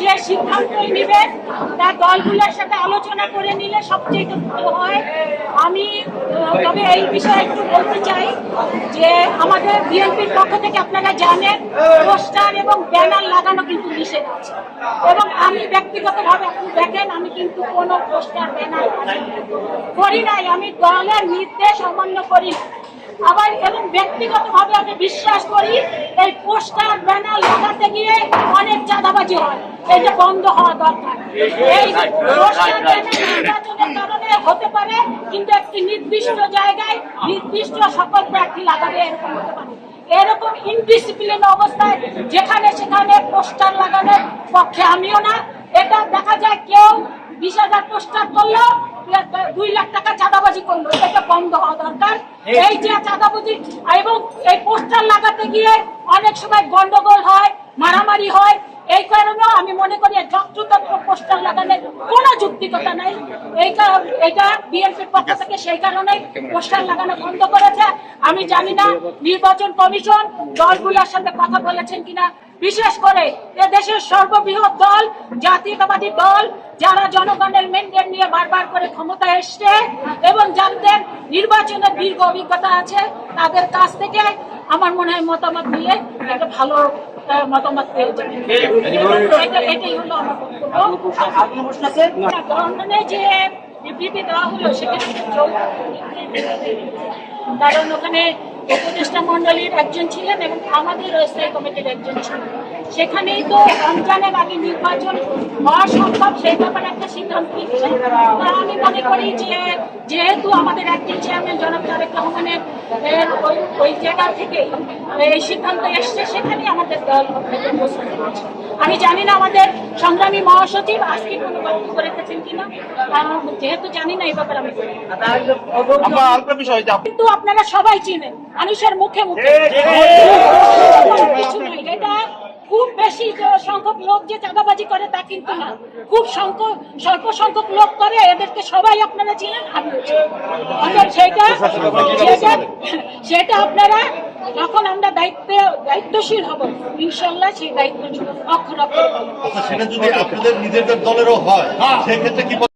যে সিদ্ধান্তই নেবেন তার দলগুলোর সাথে আলোচনা করে নিলে সবচেয়ে ভালো হয়। আমি তবে এই বিষয়ে একটু বলতে চাই যে আমাদের বিএনপির পক্ষ থেকে আপনারা জানেন, পোস্টার এবং ব্যানার লাগানো কিন্তু নিষেধ আছে। এবং আমি ব্যক্তিগতভাবে, আপনি দেখেন, আমি কিন্তু কোনো পোস্টার, ব্যানার করি নাই, আমি দলের নির্দেশ অমান্য করি না। আবার এবং ব্যক্তিগতভাবে আমি বিশ্বাস করি, এই পোস্টার, ব্যানার লাগাতে গিয়ে অনেক চাঁদাবাজি হয়। এটা বন্ধ হওয়া দরকার। এই হতে পারে, কিন্তু একটি নির্দিষ্ট জায়গায় নির্দিষ্ট সকল প্রার্থী লাগাবে এরকম হতে পারে। এরকম ইনডিসিপ্লিন অবস্থায় যেখানে সেখানে পোস্টার লাগানোর পক্ষে আমিও না। এটা দেখা যায় কেউ বিশ হাজার পোস্টার করল, দুই লাখ টাকা চাঁদাবাজি করল। এটা বন্ধ হওয়া দরকার। এই যে চাঁদাবাজি এবং এই পোস্টার লাগাতে গিয়ে অনেক সময় গন্ডগোল হয়, মারামারি হয়, এই কারণেও আমি মনে করি যত্রতত্র পোস্টার লাগানোর কোনো যুক্তিকতা নাই। এই কার- এটা বিএনপির পক্ষ থেকে সেই কারণে পোস্টার লাগানো বন্ধ করেছে। আমি জানি না নির্বাচন কমিশন দলগুলোর সাথে কথা বলেছেন কিনা। বিশেষ করে দেশের সর্ববৃহৎ দল জাতীয়তাবাদী দল যারা জনগণের মেন্ডেট নিয়ে বারবার করে ক্ষমতায় এসছে এবং যাদের নির্বাচনের দীর্ঘ অভিজ্ঞতা আছে তাদের কাছ থেকে আমার মনে হয় মতামত নিয়ে একটা ভালো কারণ ওখানে উপদেষ্টা মন্ডলীর একজন ছিলেন এবং আমাদের স্থায়ী কমিটির একজন ছিলেন। সেখানেই তো রমজানের আগে নির্বাচন হওয়া সম্ভব, সেই ব্যাপারে একটা সিদ্ধান্ত আমি মনে করি যে, যেহেতু আমাদের একজন চেয়ারম্যান জনাব তারেক রহমানের ওই ওই জায়গা থেকে এই সিদ্ধান্ত এসছে সেখানেই আমাদের দল আমি জানি না আমাদের সংগ্রামী মহাসচিব আজকে কোনো বক্তব্য রেখেছেন কিনা যেহেতু জানি না এই ব্যাপারে আমি কিন্তু আপনারা সবাই চিনেন মানুষের মুখে মুখে কিছু এটা খুব বেশি সংখ্যক লোক যে চাঁদাবাজি করে তা কিন্তু না খুব সংখ্যক স্বল্প সংখ্যক লোক করে এদেরকে সবাই আপনারা আমিও চিনি। সেটা সেটা সেটা আপনারা যখন আমরা দায়িত্বে দায়িত্বশীল হব ইনশাল্লাহ সেই দায়িত্ব অক্ষর অক্ষর। আচ্ছা সেটা যদি আপনাদের নিজেদের দলেরও হয় সেক্ষেত্রে কি